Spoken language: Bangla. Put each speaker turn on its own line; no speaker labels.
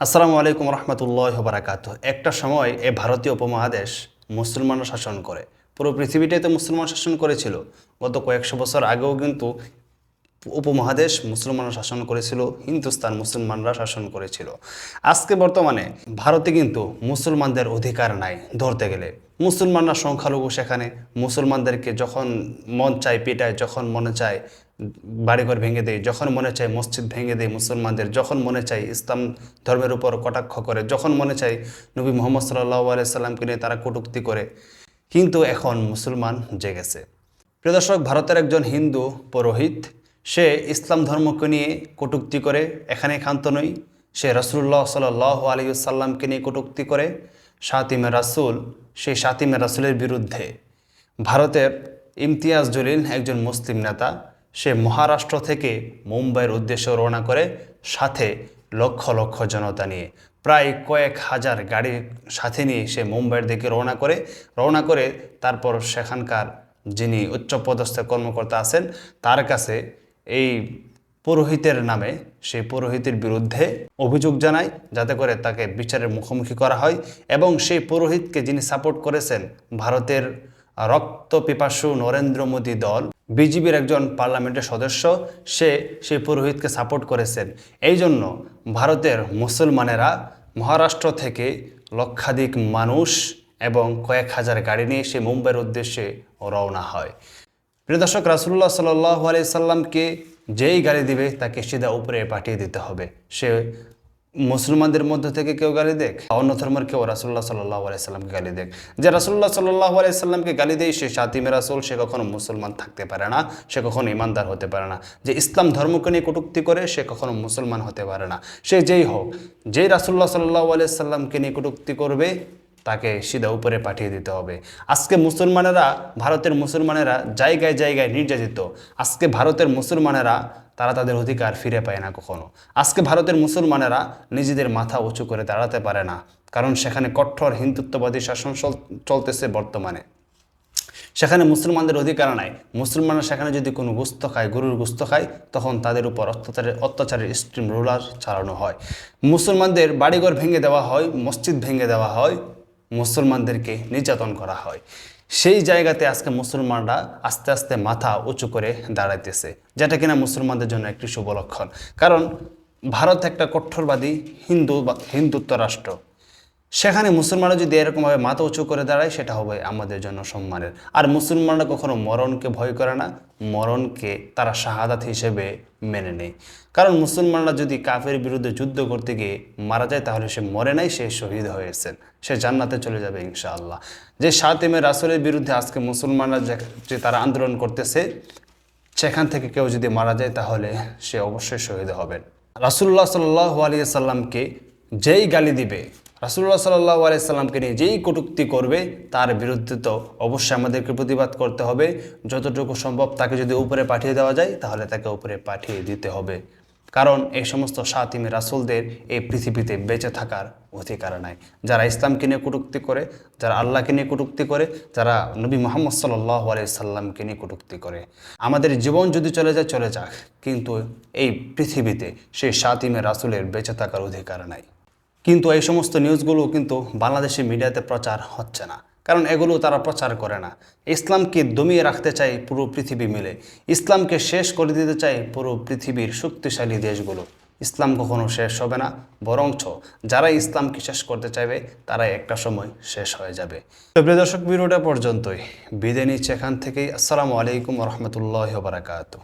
আসসালামু আলাইকুম রহমতুল্লাহ বারাকাত একটা সময় এ ভারতীয় উপমহাদেশ মুসলমানরা শাসন করে। পুরো পৃথিবীটাই তো মুসলমান শাসন করেছিল। গত কয়েকশো বছর আগেও কিন্তু উপমহাদেশ মুসলমানরা শাসন করেছিল, হিন্দুস্তান মুসলমানরা শাসন করেছিল। আজকে বর্তমানে ভারতে কিন্তু মুসলমানদের অধিকার নাই ধরতে গেলে। মুসলমানরা সংখ্যালঘু সেখানে, মুসলমানদেরকে যখন মন চায় পিটায়, যখন মনে চায় বাড়িঘর ভেঙে দেয়, যখন মনে চায় মসজিদ ভেঙে দেয় মুসলমানদের, যখন মনে চায় ইসলাম ধর্মের উপর কটাক্ষ করে, যখন মনে চায় নবী মোহাম্মদ সাল্লাহ আলাইসাল্লামকে নিয়ে তারা কটুক্তি করে। কিন্তু এখন মুসলমান জেগেছে প্রিয় দর্শক, ভারতের একজন হিন্দু পুরোহিত, সে ইসলাম ধর্মকে নিয়ে কটুক্তি করে, এখানে ক্ষান্ত নই সে রসুল্লাহ সাল আলী সাল্লামকে নিয়ে কটুক্তি করে সাতিমে রাসুল সেই সাতিমে রাসুলের বিরুদ্ধে। ভারতের ইমতিয়াজ জলিল একজন মুসলিম নেতা সে মহারাষ্ট্র থেকে মুম্বাইয়ের উদ্দেশ্যে রওনা করে সাথে লক্ষ লক্ষ জনতা নিয়ে, প্রায় কয়েক হাজার গাড়ি সাথে নিয়ে সে মুম্বাইয়ের দিকে রওনা করে রওনা করে তারপর সেখানকার যিনি উচ্চপদস্থ কর্মকর্তা আছেন, তার কাছে এই পুরোহিতের নামে, সেই পুরোহিতের বিরুদ্ধে অভিযোগ জানায়, যাতে করে তাকে বিচারের মুখোমুখি করা হয় এবং সেই পুরোহিতকে যিনি সাপোর্ট করেছেন, ভারতের রক্ত পিপাসু নরেন্দ্র মোদী দল বিজেপির একজন পার্লামেন্টের সদস্য, সে সেই পুরোহিতকে সাপোর্ট করেছেন। এই জন্য ভারতের মুসলমানেরা মহারাষ্ট্র থেকে লক্ষাধিক মানুষ এবং কয়েক হাজার গাড়ি নিয়ে সে মুম্বাইয়ের উদ্দেশ্যে রওনা হয়। প্রিয় দর্শক রাসুল্লাহ সাল্লাহ আলাইসাল্লামকে যেই গাড়ি দিবে তাকে সিধা উপরে পাঠিয়ে দিতে হবে। সে মুসলমানদের মধ্যে থেকে কেউ গালি দেখ? অন্য ধর্মের কেউ রাসুল্লাহ সাল্লাহ আলাইসাল্লামকে গালি দেখ? যে রাসুল্লাহ সাল্লাহ আলাইসাল্লামকে গালি দেয়, সে সাতিমে রাসুল, সে কখনো মুসলমান থাকতে পারে না, সে কখনো ইমানদার হতে পারে না। যে ইসলাম ধর্মকে নিয়ে কটুক্তি করে, সে কখনো মুসলমান হতে পারে না। সে যেই হোক, যেই রাসুল্লাহ সাল্লাহ আলাইসাল্লামকে নিয়ে কটুক্তি করবে তাকে সিধা উপরে পাঠিয়ে দিতে হবে। আজকে মুসলমানেরা, ভারতের মুসলমানেরা জায়গায় জায়গায় নির্যাতিত। আজকে ভারতের মুসলমানেরা, তারা তাদের অধিকার ফিরে পায় না কখনো। আজকে ভারতের মুসলমানেরা নিজেদের মাথা উঁচু করে দাঁড়াতে পারে না, কারণ সেখানে কঠোর হিন্দুত্ববাদী শাসন চল- চলতেছে বর্তমানে। সেখানে মুসলমানদের অধিকার নাই। মুসলমানরা সেখানে যদি কোনো গুস্ত খায়, গরুর গুস্ত খায়, তখন তাদের উপর অত্যাচারের অত্যাচারের স্ট্রিম রোলার চালানো হয়। মুসলমানদের বাড়িঘর ভেঙে দেওয়া হয়, মসজিদ ভেঙে দেওয়া হয় মুসলমানদেরকে নির্যাতন করা হয়। সেই জায়গাতে আজকে মুসলমানরা আস্তে আস্তে মাথা উঁচু করে দাঁড়াইতেছে, যেটা কিনা মুসলমানদের জন্য একটি শুভ লক্ষণ কারণ ভারত একটা কঠোরবাদী হিন্দু বা হিন্দুত্ব রাষ্ট্র। সেখানে মুসলমানরা যদি এরকমভাবে মাথা উঁচু করে দাঁড়ায়, সেটা হবে আমাদের জন্য সম্মানের। আর মুসলমানরা কখনো মরণকে ভয় করে না মরণকে তারা শাহাদাত হিসেবে মেনে নেয়। কারণ মুসলমানরা যদি কাফের বিরুদ্ধে যুদ্ধ করতে গিয়ে মারা যায়, তাহলে সে মরে নাই, সে শহীদ হয়েছেন। সে জান্নাতে চলে যাবে ইনশাআল্লাহ। যে সাতেমে রাসুলের বিরুদ্ধে আজকে মুসলমানরা যে- যে তারা আন্দোলন করতেছে, সেখান থেকে কেউ যদি মারা যায়, তাহলে সে অবশ্যই শহীদ হবেন। রাসুল্লাহ সাল্লাহ আলিয়া সাল্লামকে যেই গালি দিবে রাসুল্লাহ সাল্লাহ আলাইসাল্লামকে নিয়ে যেই কটুক্তি করবে, তার বিরুদ্ধে তো অবশ্যই আমাদেরকে প্রতিবাদ করতে হবে। যতটুকু সম্ভব তাকে যদি উপরে পাঠিয়ে দেওয়া যায়, তাহলে তাকে উপরে পাঠিয়ে দিতে হবে। কারণ এই সমস্ত সাতিমি রাসুলদের এই পৃথিবীতে বেঁচে থাকার অধিকার নাই। যারা ইসলামকে নিয়ে কটুক্তি করে, যারা আল্লাহকে নিয়ে কটুক্তি করে, যারা নবী মোহাম্মদ সাল্লাহ সাল্লামকে নিয়ে কটুক্তি করে। আমাদের জীবন যদি চলে যায়, চলে যাক। কিন্তু এই পৃথিবীতে সেই সাতিমে রাসুলের বেঁচে থাকার অধিকার নাই। কিন্তু এই সমস্ত নিউজগুলো কিন্তু বাংলাদেশি মিডিয়াতে প্রচার হচ্ছে না। কারণ এগুলো তারা প্রচার করে না। ইসলামকে দমিয়ে রাখতে চায় পুরো পৃথিবী মিলে। ইসলামকে শেষ করে দিতে চায় পুরো পৃথিবীর শক্তিশালী দেশগুলো। ইসলাম কখনো শেষ হবে না, বরঞ্চ যারা ইসলামকে শেষ করতে চাইবে, তারাই একটা সময় শেষ হয়ে যাবে। তো প্রিয় দর্শক, ভিডিওটা পর্যন্তই। বিদায় নিচ্ছে এখান থেকেই। আসসালামু আলাইকুম রহমতুল্লাহ বারাকাতু